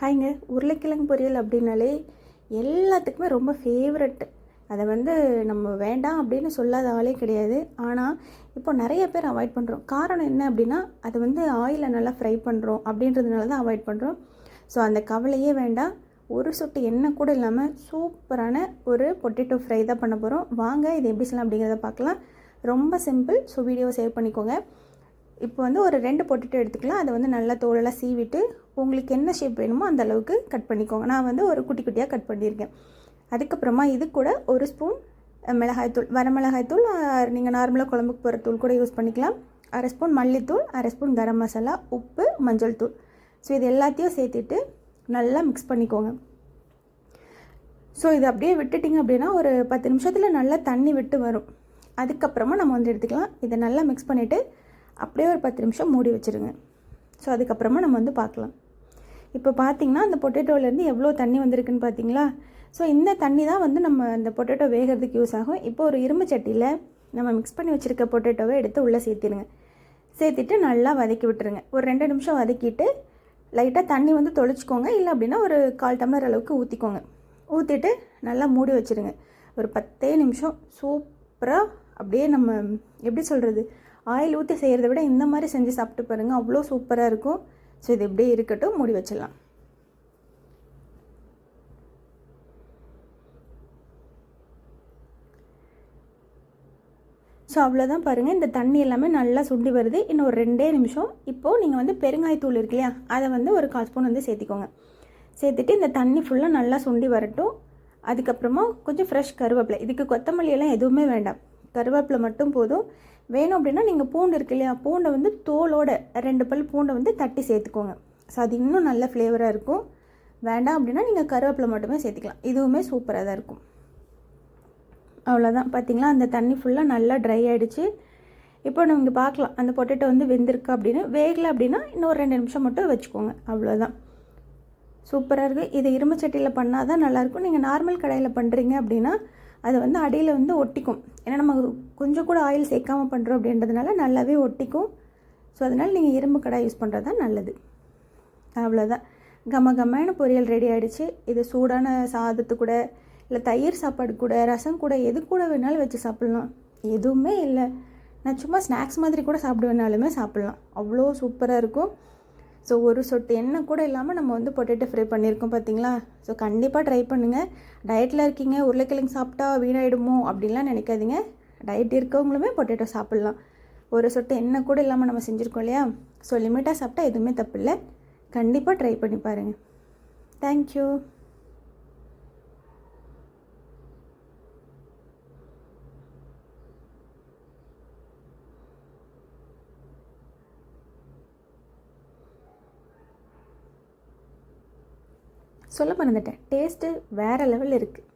ஹாய்ங்க. உருளைக்கிழங்கு பொரியல் அப்படின்னாலே எல்லாத்துக்குமே ரொம்ப ஃபேவரட்டு அதை வந்து நம்ம வேண்டாம் அப்படின்னு சொல்லாத ஆளே கிடையாது. ஆனால் இப்போ நிறைய பேர் அவாய்ட் பண்ணுறோம் காரணம் என்ன அப்படின்னா அது வந்து ஆயிலை நல்லா ஃப்ரை பண்ணுறோம் அப்படின்றதுனால தான் அவாய்ட் பண்ணுறோம் ஸோ அந்த கவலையே வேண்டாம். ஒரு சொட்டு எண்ணெய் கூட இல்லாமல் சூப்பரான ஒரு பொட்டேட்டோ ஃப்ரை தான் பண்ண போகிறோம் வாங்க இது எப்படி செய்யலாம் அப்படிங்கிறத பார்க்கலாம். ரொம்ப சிம்பிள் ஸோ வீடியோவை சேவ் பண்ணிக்கோங்க. இப்போ வந்து ஒரு ரெண்டு பொட்டேட்டோ எடுத்துக்கலாம். அதை வந்து நல்லா தோலெல்லாம் சீவிட்டு உங்களுக்கு என்ன ஷேப் வேணுமோ அந்த அளவுக்கு கட் பண்ணிக்கோங்க. நான் வந்து ஒரு குட்டி குட்டியாக கட் பண்ணியிருக்கேன். அதுக்கப்புறமா இது கூட ஒரு ஸ்பூன் மிளகாய்த்தூள் வரமிளகாய்த்தூள் நீங்கள் நார்மலாக குழம்புக்கு போகிற தூள் கூட யூஸ் பண்ணிக்கலாம். அரை ஸ்பூன் மல்லித்தூள் அரை ஸ்பூன் கரம் மசாலா உப்பு மஞ்சள் தூள். ஸோ இது எல்லாத்தையும் சேர்த்துட்டு நல்லா மிக்ஸ் பண்ணிக்கோங்க. ஸோ இது அப்படியே விட்டுட்டிங்க அப்படின்னா ஒரு பத்து நிமிஷத்தில் நல்லா தண்ணி விட்டு வரும். அதுக்கப்புறமா நம்ம வந்து எடுத்துக்கலாம். இதை நல்லா மிக்ஸ் பண்ணிவிட்டு அப்படியே ஒரு பத்து நிமிஷம் மூடி வச்சுருங்க. ஸோ அதுக்கப்புறமா நம்ம வந்து பார்க்கலாம். இப்போ பார்த்தீங்கன்னா அந்த பொட்டேட்டோலேருந்து எவ்வளோ தண்ணி வந்திருக்குன்னு பார்த்தீங்களா? ஸோ இந்த தண்ணி தான் வந்து நம்ம அந்த பொட்டேட்டோ வேகிறதுக்கு யூஸ் ஆகும். இப்போ ஒரு இரும்பு சட்டியில் நம்ம மிக்ஸ் பண்ணி வச்சுருக்க பொட்டேட்டோவை எடுத்து உள்ளே சேர்த்திடுங்க சேர்த்துட்டு நல்லா வதக்கி விட்டுருங்க. ஒரு ரெண்டு நிமிஷம் வதக்கிட்டு லைட்டாக தண்ணி வந்து தொளிச்சிக்கோங்க. இல்லை அப்படின்னா ஒரு கால் டம்ளர் அளவுக்கு ஊற்றிக்கோங்க ஊற்றிட்டு நல்லா மூடி வச்சுருங்க. ஒரு பத்தே நிமிஷம் சூப்பராக அப்படியே நம்ம எப்படி சொல்கிறது ஆயில் ஊற்றி செய்கிறத விட இந்த மாதிரி செஞ்சு சாப்பிட்டு பாருங்கள் அவ்வளோ சூப்பராக இருக்கும். ஸோ இது இப்படியே இருக்கட்டும். மூடி வச்சிடலாம். ஸோ அவ்வளோதான் பாருங்கள் இந்த தண்ணி எல்லாமே நல்லா சுண்டி வருது. இன்னும் ஒரு ரெண்டே நிமிஷம். இப்போது நீங்கள் வந்து பெருங்காயத்தூள் இருக்கு இல்லையா? அதை வந்து ஒரு கால் ஸ்பூன் வந்து சேர்த்திக்கோங்க. சேர்த்துட்டு இந்த தண்ணி ஃபுல்லாக நல்லா சுண்டி வரட்டும். அதுக்கப்புறமா கொஞ்சம் ஃப்ரெஷ் கருவேப்பிலை. இதுக்கு கொத்தமல்லி எல்லாம் எதுவுமே வேண்டாம். கருவேப்பிலை மட்டும் போதும். வேணும் அப்படின்னா நீங்கள் பூண்டு இருக்கு இல்லையா? பூண்டை வந்து தோலோட ரெண்டு பல் பூண்டை வந்து தட்டி சேர்த்துக்கோங்க. ஸோ அது இன்னும் நல்ல ஃப்ளேவராக இருக்கும். வேண்டாம் அப்படின்னா நீங்கள் கருவேப்பிலை மட்டுமே சேர்த்துக்கலாம். இதுவுமே சூப்பராக தான் இருக்கும். அவ்வளோதான் பார்த்தீங்களா அந்த தண்ணி ஃபுல்லாக நல்லா ட்ரை ஆகிடுச்சு இப்போ நீங்கள் பார்க்கலாம் அந்த பொட்டேட்டோ வந்து வெந்திருக்கு அப்படின்னு. வேகலை அப்படின்னா இன்னொரு ரெண்டு நிமிஷம் மட்டும் வச்சுக்கோங்க. அவ்வளோதான் சூப்பராக இருக்குது இதை இரும்பு சட்டியில் பண்ணால் தான் நல்லாயிருக்கும் நீங்கள் நார்மல் கடையில் பண்ணுறீங்க அப்படின்னா அது வந்து அடியில் வந்து ஒட்டிக்கும். ஏன்னா நம்ம கொஞ்சம் கூட ஆயில் சேர்க்காமல் பண்ணுறோம் அப்படின்றதுனால நல்லாவே ஒட்டிக்கும். ஸோ அதனால் நீங்கள் இரும்பு கடாய் யூஸ் பண்ணுறது தான் நல்லது. அவ்வளோதான் கம கம்மன்னு பொரியல் ரெடி ஆகிடுச்சு இது சூடான சாதத்து கூட இல்லை தயிர் சாப்பாடு கூட ரசம் கூட எது கூட வேணாலும் வச்சு சாப்பிட்லாம். எதுவுமே இல்லை. நான் சும்மா ஸ்நாக்ஸ் மாதிரி கூட சாப்பிடுவேனாலுமே சாப்பிட்லாம். அவ்வளோ சூப்பராக இருக்கும். ஸோ ஒரு சொட்டு எண்ணெய் கூட இல்லாமல் நம்ம வந்து பொட்டேட்டோ ஃப்ரை பண்ணியிருக்கோம் பார்த்தீங்களா ஸோ கண்டிப்பாக ட்ரை பண்ணுங்கள் டயட்டில் இருக்கீங்க உருளைக்கிழங்கு சாப்பிட்டா வீணாயிடுமோ அப்படின்லாம் நினைக்காதீங்க. டயட் இருக்கவங்களுமே பொட்டேட்டோ சாப்பிட்லாம். ஒரு சொட்டு எண்ணெய் கூட இல்லாமல் நம்ம செஞ்சுருக்கோம் இல்லையா? ஸோ லிமிட்டாக சாப்பிட்டா எதுவுமே தப்பு இல்லை கண்டிப்பாக ட்ரை பண்ணி பாருங்கள் தேங்க்யூ சொல்ல மறந்துட்டேன். டேஸ்ட்டு வேறு லெவல் இருக்குது